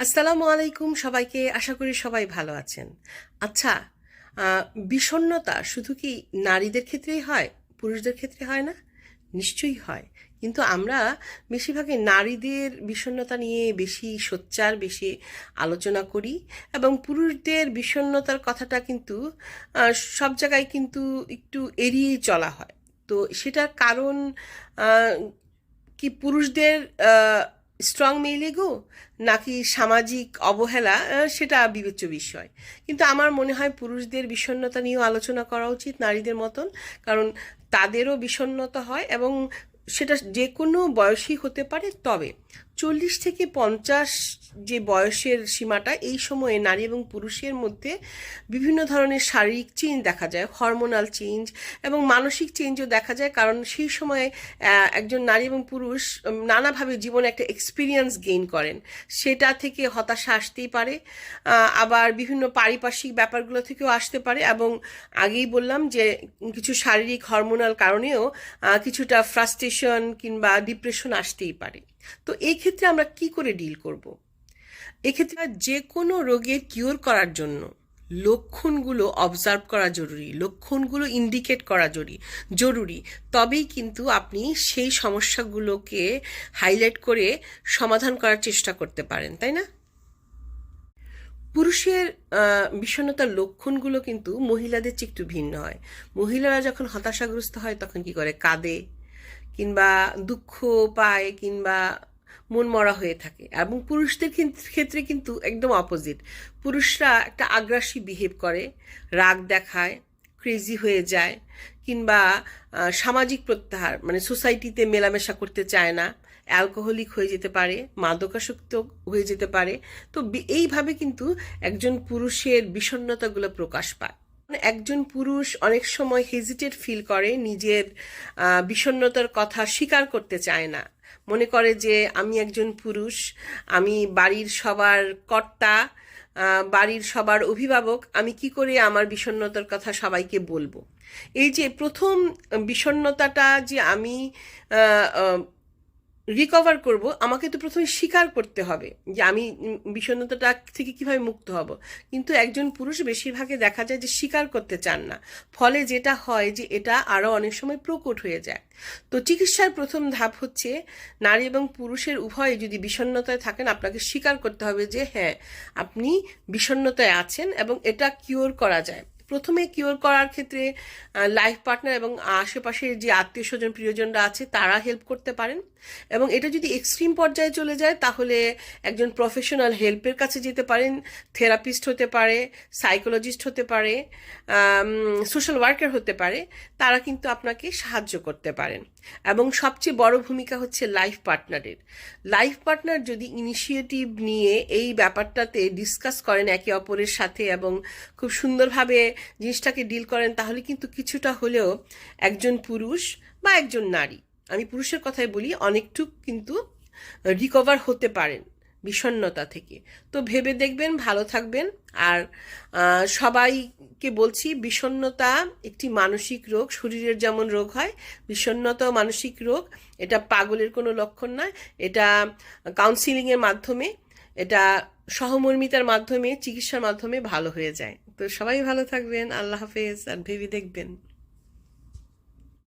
আসসালামু আলাইকুম সবাইকে, আশা করি সবাই ভালো আছেন। আচ্ছা বিষণ্নতা শুধু কি নারীদের ক্ষেত্রেই হয়, পুরুষদের ক্ষেত্রে হয় না? নিশ্চয়ই হয়। কিন্তু আমরা বেশিরভাগই নারীদের বিষণ্ণতা নিয়ে বেশি সোচ্চার, বেশি আলোচনা করি এবং পুরুষদের বিষণ্ণতার কথাটা কিন্তু সব জায়গায় কিন্তু একটু এড়িয়ে চলা হয়। তো সেটার কারণ কি পুরুষদের স্ট্রং মেল এগো নাকি সামাজিক অবহেলা সেটা বিবেচ্য বিষয়। কিন্তু আমার মনে হয় পুরুষদের বিষণ্নতা নিয়েও আলোচনা করা উচিত নারীদের মতন, কারণ তাদেরও বিষণ্নতা হয় এবং সেটা যে কোনো বয়সী হতে পারে তবে। চল্লিশ থেকে পঞ্চাশ যে বয়সের সীমাটা, এই সময়ে নারী এবং পুরুষের মধ্যে বিভিন্ন ধরনের শারীরিক চেঞ্জ দেখা যায় হরমোনাল চেঞ্জ এবং মানসিক চেঞ্জও দেখা যায়। কারণ সেই সময়ে একজন নারী এবং পুরুষ নানাভাবে জীবনে একটা এক্সপিরিয়েন্স গেইন করেন। সেটা থেকে হতাশা আসতেই পারে আবার বিভিন্ন পারিপার্শ্বিক ব্যাপারগুলো থেকেও আসতে পারে এবং আগেই বললাম যে কিছু শারীরিক হরমোনাল কারণেও কিছুটা ফ্রাস্ট্রেশন কিংবা ডিপ্রেশন আসতেই পারে। তো এই ক্ষেত্রে আমরা কি করে ডিল করব? এক্ষেত্রে যে কোনো রোগের কিওর করার জন্য লক্ষণগুলো অবজার্ভ করা জরুরি, লক্ষণগুলো ইন্ডিকেট করা জরুরি জরুরি। তবেই কিন্তু আপনি সেই সমস্যাগুলোকে হাইলাইট করে সমাধান করার চেষ্টা করতে পারেন, তাই না? পুরুষের বিষণ্ণতার লক্ষণগুলো কিন্তু মহিলাদের চেয়ে একটু ভিন্ন হয়। মহিলারা যখন হতাশাগ্রস্ত হয় তখন কি করে? কাঁদে। কিংবা দুঃখ পায় কিংবা মন মরা হয়ে থাকে। এবং পুরুষদের ক্ষেত্রে কিন্তু একদম অপোজিট পুরুষরা একটা আগ্রাসী বিহেভ করে, রাগ দেখায় ক্রেজি হয়ে যায় কিংবা সামাজিক প্রত্যাহার মানে সোসাইটিতে মেলামেশা করতে চায় না অ্যালকোহলিক হয়ে যেতে পারে, মাদকাসক্ত হয়ে যেতে পারে। তো এইভাবে কিন্তু একজন পুরুষের বিষণ্ণতাগুলো প্রকাশ পায়। একজন পুরুষ অনেক সময় হেজিটেট ফিল করে নিজের আহ, বিষণ্ণতার কথা স্বীকার করতে চায় না। মনে করে যে আমি একজন পুরুষ আমি বাড়ির সবার কর্তা বাড়ির সবার অভিভাবক আমি কি করে আমার বিষণ্ণতার কথা সবাইকে বলব? এই যে প্রথম বিষণ্ণতাটা যে আমি রিকভার করব আমাকে তো প্রথমে স্বীকার করতে হবে যে আমি উম, বিষণ্ণতাটা থেকে কীভাবে মুক্ত হব। কিন্তু একজন পুরুষ বেশিরভাগে দেখা যায় যে স্বীকার করতে চান না। ফলে যেটা হয় যে এটা আরও অনেক সময় প্রকট হয়ে যায়। তো চিকিৎসার প্রথম ধাপ হচ্ছে নারী এবং পুরুষের উভয়ে যদি বিষণ্ণতায় থাকেন আপনাকে স্বীকার করতে হবে যে হ্যাঁ আপনি বিষণ্ণতায় আছেন এবং এটা কিওর করা যায়। প্রথমে কিওর করার ক্ষেত্রে লাইফ পার্টনার এবং আশেপাশের যে আত্মীয় স্বজন, প্রিয়জনরা আছে, তারা হেল্প করতে পারেন। এবং এটা যদি এক্সট্রিম পর্যায়ে চলে যায়, তাহলে একজন প্রফেশনাল হেল্পের কাছে যেতে পারেন থেরাপিস্ট হতে পারে সাইকোলজিস্ট হতে পারে সোশ্যাল ওয়ার্কার হতে পারে, তারা কিন্তু আপনাকে সাহায্য করতে পারেন। এবং সবচেয়ে বড় ভূমিকা হচ্ছে লাইফ পার্টনারের লাইফ পার্টনার যদি ইনিশিয়েটিভ নিয়ে এই ব্যাপারটাতে ডিসকাস করেন একে অপরের সাথে এবং খুব সুন্দরভাবে জিনিসটাকে ডিল করেন, তাহলে কিন্তু কিছুটা হলেও একজন পুরুষ বা একজন নারী, আমি পুরুষের কথাই বলি, অনেকটুক কিন্তু রিকভার হতে পারেন বিষণ্ণতা থেকে। তো ভেবে দেখবেন, ভালো থাকবেন, আর সবাইকে বলছি, বিষণ্ণতা একটি মানসিক রোগ, শরীরের যেমন রোগ হয়, বিষণ্ণতাও মানসিক রোগ, এটা পাগলের কোনো লক্ষণ নয়, এটা কাউন্সিলিংয়ের মাধ্যমে এটা সহমর্মিতার মাধ্যমে, চিকিৎসার মাধ্যমে ভালো হয়ে যায়। তো সবাই ভালো থাকবেন, আল্লাহ হাফেজ, আর ভেবে দেখবেন।